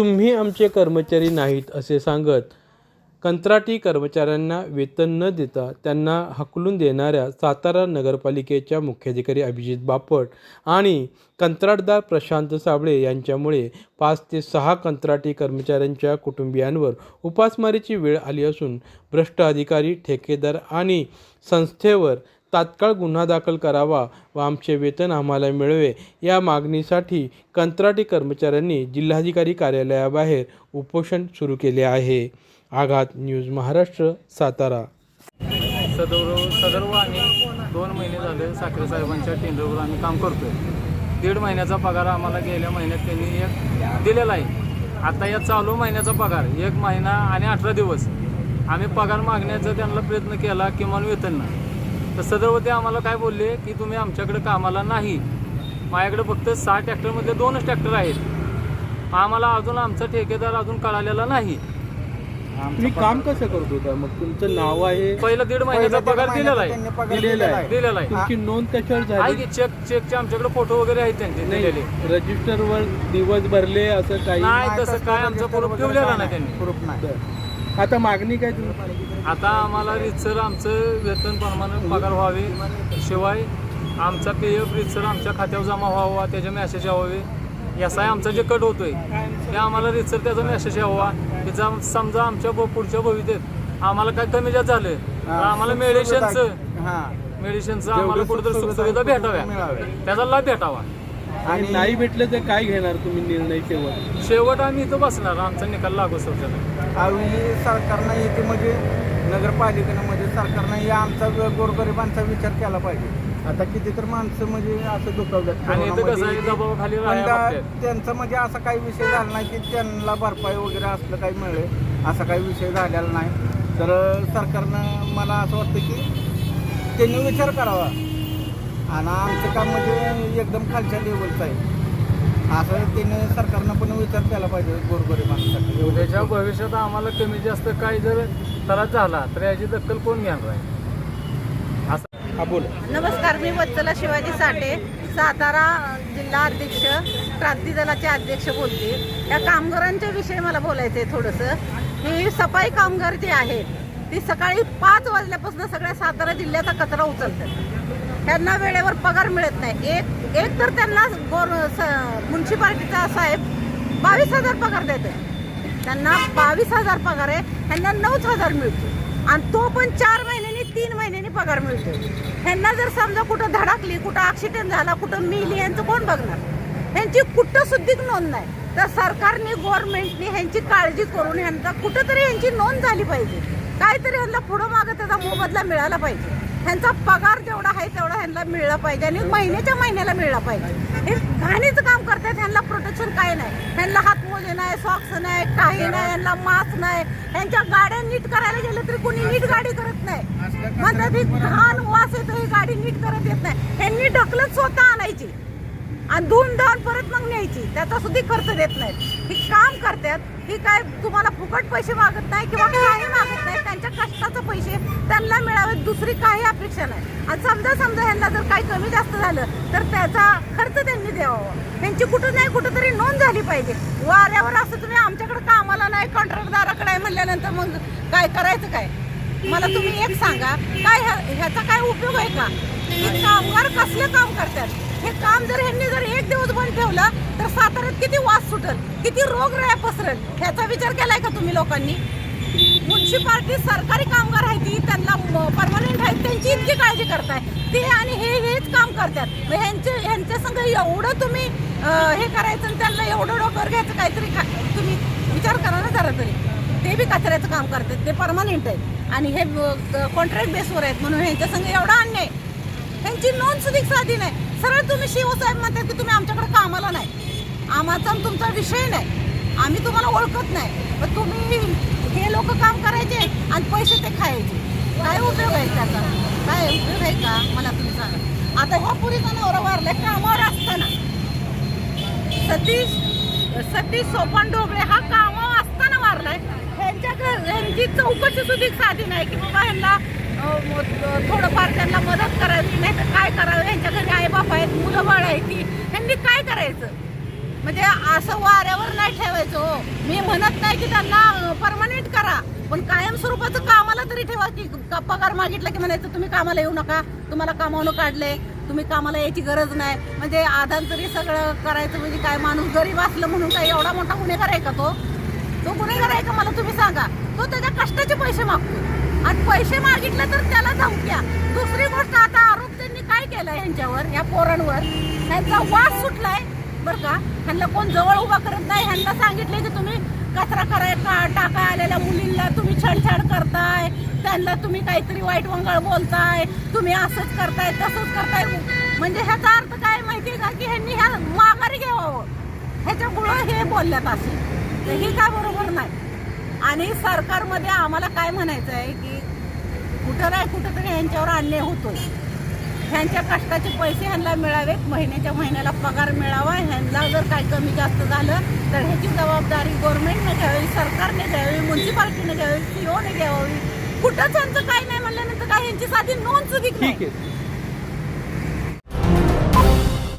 तुम्ही आमचे कर्मचारी नाहीत असे सांगत कंत्राटी कर्मचाऱ्यांना वेतन न देता त्यांना हकलून देणाऱ्या सातारा नगरपालिकेच्या मुख्याधिकारी अभिजित बापट आणि कंत्राटदार प्रशांत साबळे यांच्यामुळे पाच ते सहा कंत्राटी कर्मचाऱ्यांच्या कुटुंबियांवर उपासमारीची वेळ आली असून भ्रष्ट अधिकारी ठेकेदार आणि संस्थेवर तात्काळ गुन्हा दाखल करावा व आमचे वेतन आम्हाला मिळवे या मागणीसाठी कंत्राटी कर्मचाऱ्यांनी जिल्हाधिकारी कार्यालयाबाहेर उपोषण सुरू केले आहे. आघात न्यूज महाराष्ट्र सातारा. सदर सदर्व आम्ही दोन महिने झाले साखरे साहेबांच्या टेंडरवर आम्ही काम करतोय. दीड महिन्याचा पगार आम्हाला गेल्या महिन्यात त्यांनी एक दिलेला आहे. आता या चालू महिन्याचा पगार एक महिना आणि अठरा दिवस. आम्ही पगार मागण्याचा त्यांना प्रयत्न केला किमान वेतन. नाही तर सदर्व ते आम्हाला काय बोलले की तुम्ही आमच्याकडे कामाला नाही. माझ्याकडे फक्त सहा ट्रॅक्टरमध्ये दोनच ट्रॅक्टर आहेत. आम्हाला अजून आमचा ठेकेदार अजून कळालेला नाही. तुम्ही काम कसं करत होता? मग तुमचं नाव आहे? पहिला दीड महिन्याचा पगार दिलेला आहे. दिलेलं आहे. दिलेला आहे. तुमची नोंद कशावर आहे झाली की चेक चेकचे आमच्याकडे फोटो वगैरे आहेत त्यांचे दिलेले. रजिस्टरवर दिवस भरले असं काही नाही तसं काय आमचा प्रूफ ठेवलेला नाही. त्यांनी. प्रूफ नाही. आता मागणी काय तुम्ही? आता आम्हाला रितसर आमचं वेतन प्रमाणे पगार व्हावे शिवाय आमचा पी एफ रितसर आमच्या खात्यावर जमा व्हावा त्याचे मेसेज यावे. याचा आमचा जे कट होतोय ते आम्हाला रितसर त्याचा मेसेज यावा. की जम समजा आमच्या पुढच्या भवितेत आम्हाला काय कमी जास्त झालं तर आम्हाला मेडिशनचं हा. मेडिशनचं आम्हाला कुठेतरी सुखसुविधा भेटाव्या. त्याचा लाभ भेटावा. आणि नाही भेटलं तर काय घेणार तुम्ही निर्णय शेवट शेवट आम्ही इथं बसणार आमचा निकाल लागू सोडला आम्ही सरकारनं इथे म्हणजे नगरपालिकेनं म्हणजे सरकारनं या आमचा ग- गोरगरिबांचा विचार केला पाहिजे. आता किती तर माणसं म्हणजे असं दुखावतात आणि इथं कसं आहे कोरोनामध्ये. दबावाखाली पण राहायला त्या- लागतंय. त्यांचं म्हणजे असा काही विषय झाला नाही की त्यांना भरपाई वगैरे असलं काही मिळेल. असा काही विषय झालेला नाही. तर सरकारनं मला असं वाटतं की त्यांनी विचार करावा. आणि आमचं काम म्हणजे एकदम खालच्या लेवलचं आहे. असं त्यांनी सरकारनं पण विचार केला पाहिजे गोरगरिबांसाठी. उद्याच्या भविष्यात आम्हाला कमी जास्त काही जर त्रास झाला तर याची दखल कोण घेणार आहे? असं. हा बोला. नमस्कार मी वत्सला शिवाजी साठे. सातारा जिल्हा अध्यक्ष क्रांती दलाचे अध्यक्ष बोलते. या कामगारांच्या विषयी मला बोलायचं आहे थोडंसं. ही सफाई कामगार जे आहेत ती सकाळी पाच वाजल्यापासून सगळ्या सातारा जिल्ह्याचा कचरा उचलतात. त्यांना वेळेवर पगार मिळत नाही. एक एक तर त्यांना गोर म्युन्सिपाल्टीचा साहेब बावीस हजार पगार देते त्यांना बावीस हजार पगार आहे त्यांना नऊच हजार मिळतो आणि तो पण चार महिन्यांनी तीन महिन्यांनी पगार मिळतो ह्यांना जर समजा कुठं धडकली कुठं ऍक्सिडेंट झाला कुठं मिली यांचं कोण बघणार? ह्यांची कुठं सुद्धिक नोंद नाही. तर सरकारने गव्हर्नमेंटने ह्यांची काळजी करून ह्यांचा कुठंतरी ह्यांची नोंद झाली पाहिजे. काहीतरी ह्यांना पुढं मागं त्याचा मोबदला मिळाला पाहिजे. ह्यांचा पगार जेवढा आहे तेवढा ह्यांना मिळला पाहिजे आणि महिन्याच्या महिन्याला मिळला पाहिजे. हे घाणीचं काम करतात ह्यांना प्रोटेक्शन काय नाही. ह्यांना हातमोजे नाही सॉक्स नाही काही नाही ह्यांना मास्क नाही. ह्यांच्या गाड्या नीट करायला गेलं तरी कोणी नीट गाडी करत नाही. म्हणतात ही घाण वास येतो ही गाडी नीट करत येत नाही. ह्यांनी ढकलत स्वतः आणायची. आणि धुवून धावून परत मग न्यायची. त्याचा सुद्धा खर्च देत नाहीत. ही काम करतात ही काय तुम्हाला फुकट पैसे मागत नाही किंवा काही मागत नाही त्यांच्या कष्टाचे पैसे त्यांना मिळावे दुसरी काही अपेक्षा नाही. आणि समजा समजा ह्यांना जर काही कमी जास्त झालं तर त्याचा खर्च त्यांनी द्यावा. त्यांची कुठं नाही कुठं तरी नोंद झाली पाहिजे. वाऱ्यावर असं तुम्ही आमच्याकडे कामाला नाही कॉन्ट्रॅक्टदाराकडे आहे म्हणल्यानंतर मग काय करायचं काय? मला तुम्ही एक सांगा काय ह्या- ह्याचा काय उपयोग आहे का? कामगार कसले काम करतात? हे काम जर ह्यांनी जर एक दिवस बंद ठेवलं तर साताऱ्यात किती वास सुटल किती रोग राया पसरल ह्याचा विचार केलाय का तुम्ही लोकांनी? म्युन्सिपाल्टी सरकारी कामगार आहेत ती त्यांना परमनंट आहेत त्यांची इतकी काळजी करताय. ते आणि हे हेच काम करतात. मग ह्यांचे ह्यांच्या संघ एवढं तुम्ही हे करायचं आणि त्यांना एवढं डोकर घ्यायचं काहीतरी का तुम्ही विचार करा ना जरा तरी. ते बी कचऱ्याचं काम करतात ते परमनंट आहेत. आणि हे कॉन्ट्रॅक्ट बेसवर आहेत म्हणून ह्यांच्या संघ एवढा अन्याय. त्यांची नोंद सुद्धा साधी नाही. सरळ तुम्ही शिवसाहेब म्हणतात की तुम्ही आमच्याकडे कामाला नाही. आम्हाचा तुमचा विषय नाही. आम्ही तुम्हाला ओळखत नाही. पण तुम्ही हे लोक काम करायचे आणि पैसे ते खायचे. काय उपयोग आहे त्याचा? काय उपयोग आहे का? मला तुम्ही सांगा. आता ह्या पुरीचा नवरा वारलाय कामावर असताना. सतीश सतीश सोपान डोबळे हा कामावर असताना वारलाय. ह्यांच्या घर ह्यांची चौकशी सुद्धा साधी नाही की बाबा ह्यांना थोडंफार त्यांना मदत करायची नाही तर काय करावं? यांच्या घरी आई बाप आहेत मुलं बाळ आहेत ती ह्यांनी काय करायचं? म्हणजे असं वाऱ्यावर नाही ठेवायचं हो. की त्यांना परमनंट करा. पण कायमस्वरूपाचं कामाला तरी ठेवा की पगार मागितला की म्हणायचं तुम्ही कामाला येऊ नका. तुम्हाला कामावून काढले. तुम्ही कामाला यायची गरज नाही. म्हणजे आधार तरी सगळं करायचं म्हणजे काय माणूस गरीब असलं म्हणून काय एवढा मोठा गुन्हेगार आहे का तो? तो गुन्हेगार आहे का? मला तुम्ही सांगा. तो त्याच्या कष्टाचे पैसे मागतो आणि पैसे मागितले तर त्याला धमक्या दुसरी गोष्ट आता आरोप त्यांनी काय केलं यांच्यावर या पोरांवर? त्यांचा वास सुटलाय बरं का? ह्यांना कोण जवळ उभा करत नाही. ह्यांना सांगितले की तुम्ही कचरा कराय का आलेल्या मुलींना तुम्ही छेडछाड करताय त्यांना तुम्ही काहीतरी वाईट वंगळ बोलताय तुम्ही असंच करताय तसंच करताय. म्हणजे ह्याचा अर्थ काय माहितीये का? की ह्यांनी ह्या माघारी घ्यावं. ह्याच्यामुळं हे बोलल्यात असे. तर हे काय बरोबर नाही. आणि सरकारमध्ये आम्हाला काय म्हणायचं आहे की कुठं नाही कुठं तरी ह्यांच्यावर अन्याय होतो. ह्यांच्या कष्टाचे पैसे ह्यांना मिळावेत. महिन्याच्या महिन्याला पगार मिळावा. ह्यांना जर काय कमी जास्त झालं तर ह्याची जबाबदारी गव्हर्नमेंटने घ्यावी सरकारने घ्यावी म्युन्सिपाल्टीने घ्यावी सीओने घ्यावी. कुठंच त्यांचं काय नाही म्हणल्यानंतर काय ह्यांची साधी नोंद चुकी नाही. ठीक आहे.